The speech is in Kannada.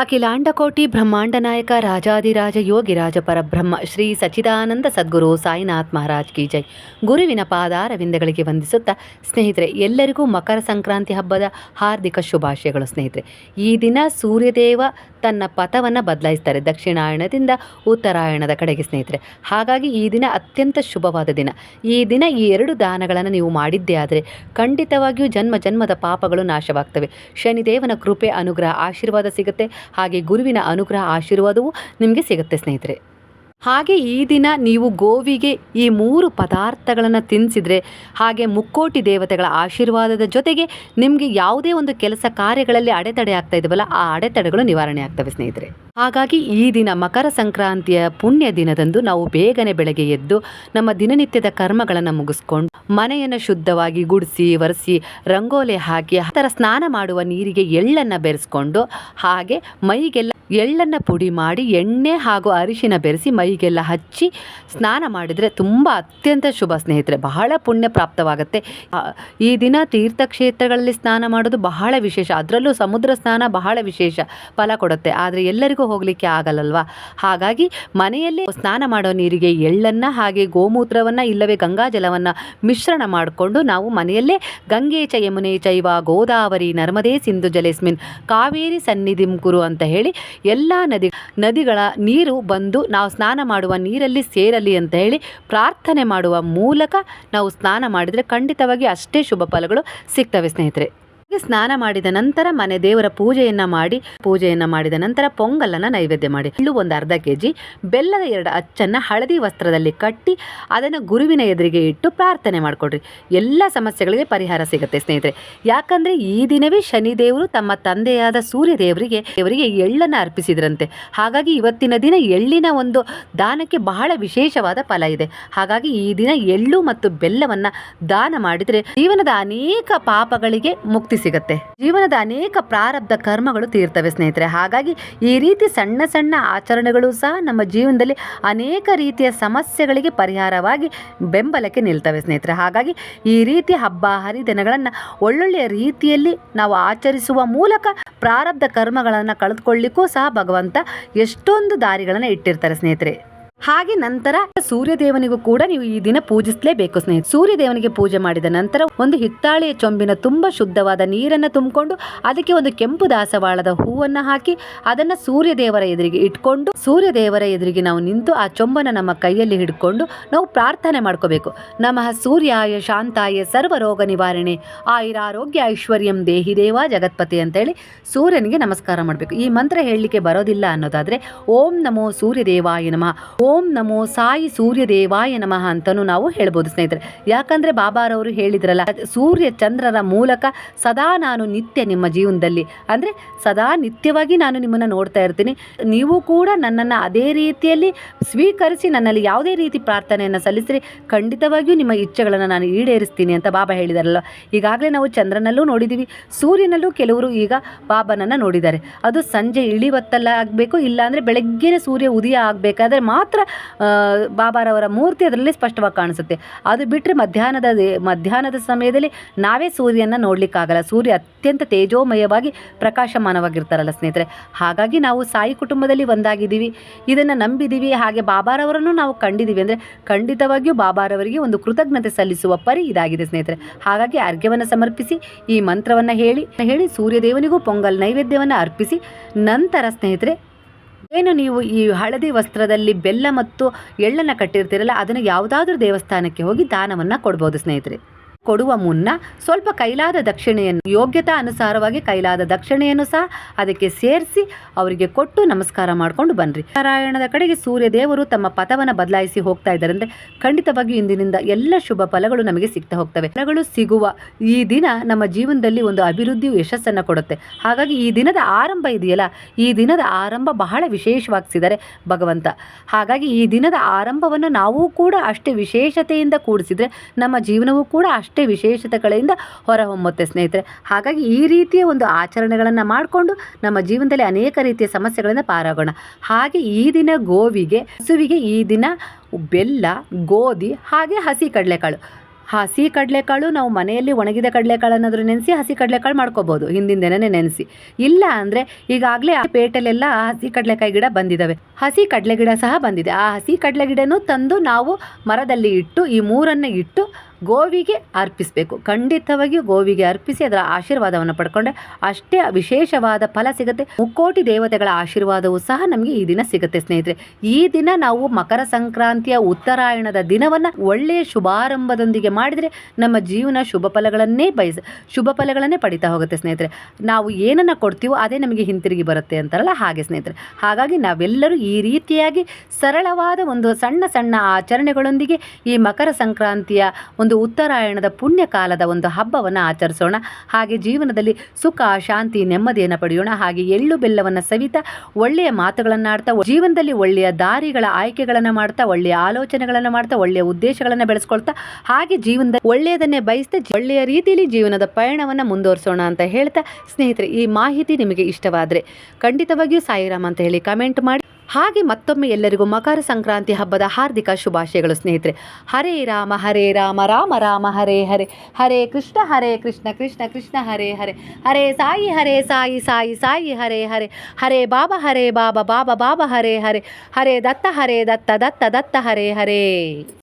ಅಖಿಲಾಂಡಕೋಟಿ ಬ್ರಹ್ಮಾಂಡ ನಾಯಕ ರಾಜಾದಿರಾಜ ಯೋಗಿರಾಜ ಪರಬ್ರಹ್ಮ ಶ್ರೀ ಸಚ್ಚಿದಾನಂದ ಸದ್ಗುರು ಸಾಯಿನಾಥ್ ಮಹಾರಾಜ್ ಕಿ ಜೈ. ಗುರುವಿನ ಪಾದಾರವಿಂದಗಳಿಗೆ ವಂದಿಸುತ್ತಾ ಸ್ನೇಹಿತರೆ, ಎಲ್ಲರಿಗೂ ಮಕರ ಸಂಕ್ರಾಂತಿ ಹಬ್ಬದ ಹಾರ್ದಿಕ ಶುಭಾಶಯಗಳು ಸ್ನೇಹಿತರೆ. ಈ ದಿನ ಸೂರ್ಯದೇವ ತನ್ನ ಪಥವನ್ನು ಬದಲಾಯಿಸ್ತಾರೆ ದಕ್ಷಿಣಾಯಣದಿಂದ ಉತ್ತರಾಯಣದ ಕಡೆಗೆ ಸ್ನೇಹಿತರೆ. ಹಾಗಾಗಿ ಈ ದಿನ ಅತ್ಯಂತ ಶುಭವಾದ ದಿನ. ಈ ದಿನ ಈ ಎರಡು ದಾನಗಳನ್ನು ನೀವು ಮಾಡಿದ್ದೇ ಆದರೆ ಖಂಡಿತವಾಗಿಯೂ ಜನ್ಮ ಜನ್ಮದ ಪಾಪಗಳು ನಾಶವಾಗ್ತವೆ. ಶನಿದೇವನ ಕೃಪೆ, ಅನುಗ್ರಹ, ಆಶೀರ್ವಾದ ಸಿಗುತ್ತೆ. ಹಾಗೆ ಗುರುವಿನ ಅನುಗ್ರಹ ಆಶೀರ್ವಾದವೂ ನಿಮಗೆ ಸಿಗುತ್ತೆ ಸ್ನೇಹಿತರೆ. ಹಾಗೆ ಈ ದಿನ ನೀವು ಗೋವಿಗೆ ಈ ಮೂರು ಪದಾರ್ಥಗಳನ್ನು ತಿನ್ನಿಸಿದರೆ ಹಾಗೆ ಮುಕ್ಕೋಟಿ ದೇವತೆಗಳ ಆಶೀರ್ವಾದದ ಜೊತೆಗೆ ನಿಮಗೆ ಯಾವುದೇ ಒಂದು ಕೆಲಸ ಕಾರ್ಯಗಳಲ್ಲಿ ಅಡೆತಡೆ ಆಗ್ತಾ ಇದ್ದಾವಲ್ಲ ಆ ಅಡೆತಡೆಗಳು ನಿವಾರಣೆ ಆಗ್ತವೆ ಸ್ನೇಹಿತರೆ. ಹಾಗಾಗಿ ಈ ದಿನ ಮಕರ ಸಂಕ್ರಾಂತಿಯ ಪುಣ್ಯ ದಿನದಂದು ನಾವು ಬೇಗನೆ ಬೆಳಗ್ಗೆ ಎದ್ದು ನಮ್ಮ ದಿನನಿತ್ಯದ ಕರ್ಮಗಳನ್ನು ಮುಗಿಸ್ಕೊಂಡು, ಮನೆಯನ್ನು ಶುದ್ಧವಾಗಿ ಗುಡಿಸಿ, ಒರೆಸಿ, ರಂಗೋಲೆ ಹಾಕಿ, ಆ ಥರ ಸ್ನಾನ ಮಾಡುವ ನೀರಿಗೆ ಎಳ್ಳನ್ನು ಬೆರೆಸ್ಕೊಂಡು, ಹಾಗೆ ಮೈಗೆಲ್ಲ ಎಳ್ಳನ್ನು ಪುಡಿ ಮಾಡಿ ಎಣ್ಣೆ ಹಾಗೂ ಅರಿಶಿನ ಬೆರೆಸಿ ಮೈಗೆಲ್ಲ ಹಚ್ಚಿ ಸ್ನಾನ ಮಾಡಿದರೆ ತುಂಬ ಅತ್ಯಂತ ಶುಭ ಸ್ನೇಹಿತರೆ. ಬಹಳ ಪುಣ್ಯ ಪ್ರಾಪ್ತವಾಗುತ್ತೆ. ಈ ದಿನ ತೀರ್ಥಕ್ಷೇತ್ರಗಳಲ್ಲಿ ಸ್ನಾನ ಮಾಡೋದು ಬಹಳ ವಿಶೇಷ. ಅದರಲ್ಲೂ ಸಮುದ್ರ ಸ್ನಾನ ಬಹಳ ವಿಶೇಷ ಫಲ ಕೊಡುತ್ತೆ. ಆದರೆ ಎಲ್ಲರಿಗೂ ಹೋಗಲಿಕ್ಕೆ ಆಗಲ್ಲಲ್ವಾ? ಹಾಗಾಗಿ ಮನೆಯಲ್ಲೇ ಸ್ನಾನ ಮಾಡೋ ನೀರಿಗೆ ಎಳ್ಳನ್ನು ಹಾಗೆ ಗೋಮೂತ್ರವನ್ನು ಇಲ್ಲವೇ ಗಂಗಾಜಲವನ್ನು ಮಿಶ್ರಣ ಮಾಡಿಕೊಂಡು ನಾವು ಮನೆಯಲ್ಲೇ ಗಂಗೆ ಚ ಯಮುನೆ ಚೈವ ಗೋದಾವರಿ ನರ್ಮದೇ ಸಿಂಧು ಜಲೇಸ್ಮಿನ್ ಕಾವೇರಿ ಸನ್ನಿಧಿಂ ಕುರು ಅಂತ ಹೇಳಿ ಎಲ್ಲ ನದಿ ನದಿಗಳ ನೀರು ಬಂದು ನಾವು ಸ್ನಾನ ಮಾಡುವ ನೀರಲ್ಲಿ ಸೇರಲಿ ಅಂತ ಹೇಳಿ ಪ್ರಾರ್ಥನೆ ಮಾಡುವ ಮೂಲಕ ನಾವು ಸ್ನಾನ ಮಾಡಿದರೆ ಖಂಡಿತವಾಗಿ ಅಷ್ಟೇ ಶುಭ ಫಲಗಳು ಸಿಗ್ತವೆ ಸ್ನೇಹಿತರೆ. ಸ್ನಾನ ಮಾಡಿದ ನಂತರ ಮನೆ ದೇವರ ಪೂಜೆಯನ್ನು ಮಾಡಿ, ಪೂಜೆಯನ್ನು ಮಾಡಿದ ನಂತರ ಪೊಂಗಲನ್ನ ನೈವೇದ್ಯ ಮಾಡಿ. ಇಲ್ಲೂ ಒಂದು ಅರ್ಧ ಕೆಜಿ, ಬೆಲ್ಲದ ಎರಡು ಅಚ್ಚನ್ನ ಹಳದಿ ವಸ್ತ್ರದಲ್ಲಿ ಕಟ್ಟಿ, ಅದನ್ನು ಗುರುವಿನ ಎದುರಿಗೆ ಇಟ್ಟು ಪ್ರಾರ್ಥನೆ ಮಾಡಿಕೊಡ್ರಿ. ಎಲ್ಲ ಸಮಸ್ಯೆಗಳಿಗೆ ಪರಿಹಾರ ಸಿಗುತ್ತೆ ಸ್ನೇಹಿತರೆ. ಯಾಕಂದ್ರೆ ಈ ದಿನವೇ ಶನಿದೇವರು ತಮ್ಮ ತಂದೆಯಾದ ಸೂರ್ಯ ದೇವರಿಗೆ ದೇವರಿಗೆ ಎಳ್ಳನ್ನು ಅರ್ಪಿಸಿದ್ರಂತೆ. ಹಾಗಾಗಿ ಇವತ್ತಿನ ದಿನ ಎಳ್ಳಿನ ಒಂದು ದಾನಕ್ಕೆ ಬಹಳ ವಿಶೇಷವಾದ ಫಲ ಇದೆ. ಹಾಗಾಗಿ ಈ ದಿನ ಎಳ್ಳು ಮತ್ತು ಬೆಲ್ಲವನ್ನ ದಾನ ಮಾಡಿದರೆ ಜೀವನದ ಅನೇಕ ಪಾಪಗಳಿಗೆ ಮುಕ್ತಿ ಸಿಗುತ್ತೆ. ಜೀವನದ ಅನೇಕ ಪ್ರಾರಬ್ಧ ಕರ್ಮಗಳು ತೀರ್ತವೆ ಸ್ನೇಹಿತರೆ. ಹಾಗಾಗಿ ಈ ರೀತಿ ಸಣ್ಣ ಸಣ್ಣ ಆಚರಣೆಗಳು ಸಹ ನಮ್ಮ ಜೀವನದಲ್ಲಿ ಅನೇಕ ರೀತಿಯ ಸಮಸ್ಯೆಗಳಿಗೆ ಪರಿಹಾರವಾಗಿ ಬೆಂಬಲಕ್ಕೆ ನಿಲ್ತವೆ ಸ್ನೇಹಿತರೆ. ಹಾಗಾಗಿ ಈ ರೀತಿ ಹಬ್ಬ, ಹರಿದಿನಗಳನ್ನು ಒಳ್ಳೊಳ್ಳೆಯ ರೀತಿಯಲ್ಲಿ ನಾವು ಆಚರಿಸುವ ಮೂಲಕ ಪ್ರಾರಬ್ಧ ಕರ್ಮಗಳನ್ನು ಕಳೆದುಕೊಳ್ಳಿಕ್ಕೂ ಸಹ ಭಗವಂತ ಎಷ್ಟೊಂದು ದಾರಿಗಳನ್ನು ಇಟ್ಟಿರ್ತಾರೆ ಸ್ನೇಹಿತರೆ. ಹಾಗೆ ನಂತರ ಸೂರ್ಯದೇವನಿಗೂ ಕೂಡ ನೀವು ಈ ದಿನ ಪೂಜಿಸಲೇಬೇಕು ಸ್ನೇಹಿತ ಸೂರ್ಯದೇವನಿಗೆ ಪೂಜೆ ಮಾಡಿದ ನಂತರ ಒಂದು ಹಿತ್ತಾಳೆಯ ಚೊಂಬಿನ ತುಂಬಾ ಶುದ್ಧವಾದ ನೀರನ್ನು ತುಂಬಿಕೊಂಡು ಅದಕ್ಕೆ ಒಂದು ಕೆಂಪು ದಾಸವಾಳದ ಹೂವನ್ನು ಹಾಕಿ ಅದನ್ನು ಸೂರ್ಯದೇವರ ಎದುರಿಗೆ ಇಟ್ಕೊಂಡು ಸೂರ್ಯದೇವರ ಎದುರಿಗೆ ನಾವು ನಿಂತು ಆ ಚೊಂಬನ ನಮ್ಮ ಕೈಯಲ್ಲಿ ಹಿಡ್ಕೊಂಡು ನಾವು ಪ್ರಾರ್ಥನೆ ಮಾಡ್ಕೋಬೇಕು. ನಮಃ ಸೂರ್ಯಾಯ ಶಾಂತಾಯ ಸರ್ವ ರೋಗ ನಿವಾರಣೆ ಆಯುರಾರೋಗ್ಯ ಐಶ್ವರ್ಯಂ ದೇಹಿ ದೇವ ಜಗತ್ಪತಿ ಅಂತೇಳಿ ಸೂರ್ಯನಿಗೆ ನಮಸ್ಕಾರ ಮಾಡಬೇಕು. ಈ ಮಂತ್ರ ಹೇಳಲಿಕ್ಕೆ ಬರೋದಿಲ್ಲ ಅನ್ನೋದಾದ್ರೆ ಓಂ ನಮೋ ಸೂರ್ಯದೇವಾಯ ನಮಃ. ಓಂ ನಮೋ ಸಾಯಿ ಸೂರ್ಯ ದೇವಾಯ ನಮಃ ಅಂತಲೂ ನಾವು ಹೇಳ್ಬೋದು ಸ್ನೇಹಿತರೆ. ಯಾಕಂದರೆ ಬಾಬಾರವರು ಹೇಳಿದ್ರಲ್ಲ, ಸೂರ್ಯ ಚಂದ್ರರ ಮೂಲಕ ಸದಾ ನಾನು ನಿತ್ಯ ನಿಮ್ಮ ಜೀವನದಲ್ಲಿ. ಅಂದರೆ ಸದಾ ನಿತ್ಯವಾಗಿ ನಾನು ನಿಮ್ಮನ್ನು ನೋಡ್ತಾ ಇರ್ತೀನಿ. ನೀವು ಕೂಡ ನನ್ನನ್ನು ಅದೇ ರೀತಿಯಲ್ಲಿ ಸ್ವೀಕರಿಸಿ ನನ್ನಲ್ಲಿ ಯಾವುದೇ ರೀತಿ ಪ್ರಾರ್ಥನೆಯನ್ನು ಸಲ್ಲಿಸಿರಿ, ಖಂಡಿತವಾಗಿಯೂ ನಿಮ್ಮ ಇಚ್ಛೆಗಳನ್ನು ನಾನು ಈಡೇರಿಸ್ತೀನಿ ಅಂತ ಬಾಬಾ ಹೇಳಿದಾರಲ್ಲ ಈಗಾಗಲೇ ನಾವು ಚಂದ್ರನಲ್ಲೂ ನೋಡಿದ್ದೀವಿ ಸೂರ್ಯನಲ್ಲೂ ಕೆಲವರು ಈಗ ಬಾಬಾನನ್ನು ನೋಡಿದ್ದಾರೆ. ಅದು ಸಂಜೆ ಇಳಿವತ್ತಲ್ಲ ಆಗಬೇಕು, ಇಲ್ಲಾಂದರೆ ಬೆಳಗ್ಗೆನೇ ಸೂರ್ಯ ಉದಯ ಆಗಬೇಕಾದ್ರೆ ಮಾತ್ರ ಆ, ಬಾಬಾರವರ ಮೂರ್ತಿ ಅದರಲ್ಲಿ ಸ್ಪಷ್ಟವಾಗಿ ಕಾಣಿಸುತ್ತೆ. ಅದು ಬಿಟ್ಟರೆ ಮಧ್ಯಾಹ್ನದ ಮಧ್ಯಾಹ್ನದ ಸಮಯದಲ್ಲಿ ನಾವೇ ಸೂರ್ಯನ ನೋಡಲಿಕ್ಕಾಗಲ್ಲ. ಸೂರ್ಯ ಅತ್ಯಂತ ತೇಜೋಮಯವಾಗಿ ಪ್ರಕಾಶಮಾನವಾಗಿರ್ತಾರಲ್ಲ ಸ್ನೇಹಿತರೆ. ಹಾಗಾಗಿ ನಾವು ಸಾಯಿ ಕುಟುಂಬದಲ್ಲಿ ಒಂದಾಗಿದ್ದೀವಿ. ಇದನ್ನು ನಂಬಿದ್ದೀವಿ. ಹಾಗೆ ಬಾಬಾರವರನ್ನು ನಾವು ಕಂಡಿದ್ದೀವಿ ಅಂದರೆ ಖಂಡಿತವಾಗಿಯೂ ಬಾಬಾರವರಿಗೆ ಒಂದು ಕೃತಜ್ಞತೆ ಸಲ್ಲಿಸುವ ಪರಿ ಇದಾಗಿದೆ ಸ್ನೇಹಿತರೆ. ಹಾಗಾಗಿ ಅರ್ಘ್ಯವನ್ನು ಸಮರ್ಪಿಸಿ ಈ ಮಂತ್ರವನ್ನು ಹೇಳಿ ಹೇಳಿ ಸೂರ್ಯದೇವನಿಗೂ ಪೊಂಗಲ್ ನೈವೇದ್ಯವನ್ನು ಅರ್ಪಿಸಿ ನಂತರ ಸ್ನೇಹಿತರೆ ಏನು ನೀವು ಈ ಹಳದಿ ವಸ್ತ್ರದಲ್ಲಿ ಬೆಲ್ಲ ಮತ್ತು ಎಳ್ಳನ್ನು ಕಟ್ಟಿರ್ತೀರಲ್ಲ, ಅದನ್ನು ಯಾವುದಾದ್ರೂ ದೇವಸ್ಥಾನಕ್ಕೆ ಹೋಗಿ ದಾನವನ್ನು ಕೊಡ್ಬೋದು ಸ್ನೇಹಿತರೆ. ಕೊಡುವ ಮುನ್ನ ಸ್ವಲ್ಪ ಕೈಲಾದ ದಕ್ಷಿಣೆಯನ್ನು ಯೋಗ್ಯತಾ ಅನುಸಾರವಾಗಿ ಕೈಲಾದ ದಕ್ಷಿಣೆಯನ್ನು ಸಹ ಅದಕ್ಕೆ ಸೇರಿಸಿ ಅವರಿಗೆ ಕೊಟ್ಟು ನಮಸ್ಕಾರ ಮಾಡಿಕೊಂಡು ಬನ್ನಿರಿ ನಾರಾಯಣದ ಕಡೆಗೆ ಸೂರ್ಯ ದೇವರು ತಮ್ಮ ಪಥವನ್ನು ಬದಲಾಯಿಸಿ ಹೋಗ್ತಾ ಇದ್ದಾರೆ ಅಂದರೆ ಖಂಡಿತವಾಗಿ ಇಂದಿನಿಂದ ಎಲ್ಲ ಶುಭ ಫಲಗಳು ನಮಗೆ ಸಿಗ್ತಾ ಹೋಗ್ತವೆ. ಫಲಗಳು ಸಿಗುವ ಈ ದಿನ ನಮ್ಮ ಜೀವನದಲ್ಲಿ ಒಂದು ಅಭಿವೃದ್ಧಿಯು ಯಶಸ್ಸನ್ನು ಕೊಡುತ್ತೆ. ಹಾಗಾಗಿ ಈ ದಿನದ ಆರಂಭ ಇದೆಯಲ್ಲ? ಈ ದಿನದ ಆರಂಭ ಬಹಳ ವಿಶೇಷವಾಗಿಸಿದ್ದಾರೆ ಭಗವಂತ. ಹಾಗಾಗಿ ಈ ದಿನದ ಆರಂಭವನ್ನು ನಾವು ಕೂಡ ಅಷ್ಟೇ ವಿಶೇಷತೆಯಿಂದ ಕೂಡಿಸಿದರೆ ನಮ್ಮ ಜೀವನವೂ ಕೂಡ ಅಷ್ಟೇ ವಿಶೇಷತೆಗಳಿಂದ ಹೊರಹೊಮ್ಮುತ್ತೆ ಸ್ನೇಹಿತರೆ. ಹಾಗಾಗಿ ಈ ರೀತಿಯ ಒಂದು ಆಚರಣೆಗಳನ್ನು ಮಾಡಿಕೊಂಡು ನಮ್ಮ ಜೀವನದಲ್ಲಿ ಅನೇಕ ರೀತಿಯ ಸಮಸ್ಯೆಗಳನ್ನು ಪಾರಾಗೋಣ. ಹಾಗೆ ಈ ದಿನ ಗೋವಿಗೆ, ಹಸುವಿಗೆ ಈ ದಿನ ಬೆಲ್ಲ, ಗೋಧಿ, ಹಾಗೆ ಹಸಿ ಕಡಲೆಕಾಳು. ಹಸಿ ಕಡಲೆಕಾಳು ನಾವು ಮನೆಯಲ್ಲಿ ಒಣಗಿದ ಕಡಲೆಕಾಳನ್ನಾದರೂ ನೆನೆಸಿ ಹಸಿ ಕಡಲೆಕಾಳು ಮಾಡ್ಕೋಬೋದು. ಹಿಂದಿನ ದಿನನೇ ನೆನೆಸಿ. ಇಲ್ಲ ಅಂದರೆ ಈಗಾಗಲೇ ಪೇಟೆಲೆಲ್ಲ ಹಸಿ ಕಡಲೆಕಾಯಿ ಗಿಡ ಬಂದಿದ್ದಾವೆ ಹಸಿ ಕಡಲೆ ಗಿಡ ಸಹ ಬಂದಿದೆ. ಆ ಹಸಿ ಕಡಲೆ ಗಿಡನೂ ತಂದು ನಾವು ಮರದಲ್ಲಿ ಇಟ್ಟು ಈ ಮೂರನ್ನು ಇಟ್ಟು ಗೋವಿಗೆ ಅರ್ಪಿಸಬೇಕು. ಖಂಡಿತವಾಗಿಯೂ ಗೋವಿಗೆ ಅರ್ಪಿಸಿ ಅದರ ಆಶೀರ್ವಾದವನ್ನು ಪಡ್ಕೊಂಡ್ರೆ ಅಷ್ಟೇ ವಿಶೇಷವಾದ ಫಲ ಸಿಗುತ್ತೆ. ಮುಕ್ಕೋಟಿ ದೇವತೆಗಳ ಆಶೀರ್ವಾದವೂ ಸಹ ನಮಗೆ ಈ ದಿನ ಸಿಗುತ್ತೆ ಸ್ನೇಹಿತರೆ. ಈ ದಿನ ನಾವು ಮಕರ ಸಂಕ್ರಾಂತಿಯ ಉತ್ತರಾಯಣದ ದಿನವನ್ನು ಒಳ್ಳೆಯ ಶುಭಾರಂಭದೊಂದಿಗೆ ಮಾಡಿದರೆ ನಮ್ಮ ಜೀವನ ಶುಭ ಫಲಗಳನ್ನೇ ಬಯಸ, ಶುಭ ಫಲಗಳನ್ನೇ ಪಡಿತಾ ಹೋಗುತ್ತೆ ಸ್ನೇಹಿತರೆ. ನಾವು ಏನನ್ನು ಕೊಡ್ತೀವೋ ಅದೇ ನಮಗೆ ಹಿಂತಿರುಗಿ ಬರುತ್ತೆ ಅಂತಾರಲ್ಲ ಹಾಗೆ ಸ್ನೇಹಿತರೆ. ಹಾಗಾಗಿ ನಾವೆಲ್ಲರೂ ಈ ರೀತಿಯಾಗಿ ಸರಳವಾದ ಒಂದು ಸಣ್ಣ ಸಣ್ಣ ಆಚರಣೆಗಳೊಂದಿಗೆ ಈ ಮಕರ ಸಂಕ್ರಾಂತಿಯ ಒಂದು ಉತ್ತರಾಯಣದ ಪುಣ್ಯ ಕಾಲದ ಒಂದು ಹಬ್ಬವನ್ನು ಆಚರಿಸೋಣ. ಹಾಗೆ ಜೀವನದಲ್ಲಿ ಸುಖ, ಶಾಂತಿ, ನೆಮ್ಮದಿಯನ್ನು ಪಡೆಯೋಣ. ಹಾಗೆ ಎಳ್ಳು ಬೆಲ್ಲವನ್ನು ಸವಿತಾ ಒಳ್ಳೆಯ ಮಾತುಗಳನ್ನಾಡ್ತಾ, ಜೀವನದಲ್ಲಿ ಒಳ್ಳೆಯ ದಾರಿಗಳ ಆಯ್ಕೆಗಳನ್ನು ಮಾಡ್ತಾ, ಒಳ್ಳೆಯ ಆಲೋಚನೆಗಳನ್ನು ಮಾಡ್ತಾ, ಒಳ್ಳೆಯ ಉದ್ದೇಶಗಳನ್ನು ಬೆಳೆಸ್ಕೊಳ್ತಾ, ಹಾಗೆ ಜೀವನದ ಒಳ್ಳೆಯದನ್ನೇ ಬಯಸ್ತಾ, ಒಳ್ಳೆಯ ರೀತಿಯಲ್ಲಿ ಜೀವನದ ಪಯಣವನ್ನು ಮುಂದುವರಿಸೋಣ ಅಂತ ಹೇಳ್ತಾ ಸ್ನೇಹಿತರೆ, ಈ ಮಾಹಿತಿ ನಿಮಗೆ ಇಷ್ಟವಾದರೆ ಖಂಡಿತವಾಗಿಯೂ ಸಾಯಿರಾಮ್ ಅಂತ ಹೇಳಿ ಕಮೆಂಟ್ ಮಾಡಿ. ಹಾಗೆ ಮತ್ತೊಮ್ಮೆ ಎಲ್ಲರಿಗೂ ಮಕರ ಸಂಕ್ರಾಂತಿ ಹಬ್ಬದ ಹಾರ್ದಿಕ ಶುಭಾಶಯಗಳು ಸ್ನೇಹಿತರೆ. ಹರೇ ರಾಮ ಹರೇ ರಾಮ ರಾಮ ರಾಮ, ಹರೇ ಹರೇ. ಹರೇ ಕೃಷ್ಣ ಹರೇ ಕೃಷ್ಣ ಕೃಷ್ಣ ಕೃಷ್ಣ, ಹರೇ ಹರೇ. ಹರೇ ಸಾಯಿ ಹರೇ ಸಾಯಿ ಸಾಯಿ ಸಾಯಿ, ಹರೇ ಹರೇ. ಹರೇ ಬಾಬಾ ಹರೇ ಬಾಬಾ ಬಾಬಾ ಬಾಬಾ, ಹರೇ ಹರೇ. ಹರೇ ದತ್ತ ಹರೇ ದತ್ತ ದತ್ತ ದತ್ತ, ಹರೇ ಹರೇ.